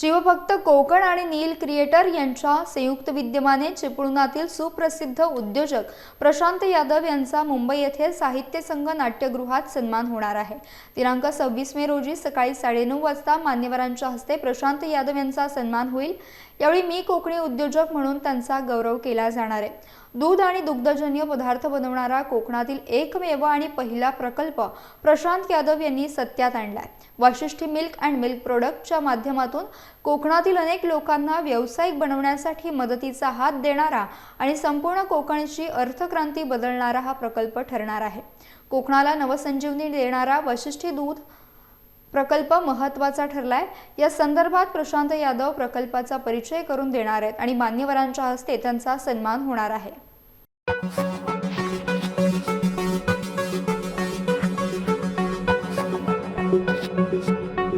शिवभक्त कोकण आणि नील क्रिएटर यांच्या संयुक्त विद्यमाने चिपळुणातील सुप्रसिद्ध उद्योजक प्रशांत यादव यांचा मुंबई येथे साहित्य संघ नाट्यगृहात सन्मान होणार आहे. दिनांक सव्वीस मे रोजी सकाळी साडेनऊ वाजता मान्यवरांच्या हस्ते प्रशांत यादव यांचा सन्मान होईल. यावेळी मी कोकणी उद्योजक म्हणून त्यांचा गौरव केला जाणार आहे. दूध आणि दुग्धजन्य पदार्थ बनवणारा कोकणातील एकमेव आणि पहिला प्रकल्प प्रशांत यादव यांनी सत्यात आणलाय. वाशिष्ठी मिल्क अँड मिल्क प्रोडक्टच्या माध्यमातून कोकणातील अनेक लोकांना व्यावसायिक बनवण्यासाठी मदतीचा हात देणारा आणि संपूर्ण कोकणची अर्थक्रांती बदलणारा हा प्रकल्प ठरणार आहे. कोकणाला नवसंजीवनी देणारा वशिष्ठी दूध प्रकल्प महत्त्वाचा ठरलाय. या संदर्भात प्रशांत यादव प्रकल्पाचा परिचय करून देणार आहेत आणि मान्यवरांच्या हस्ते त्यांचा सन्मान होणार आहे. Thank you.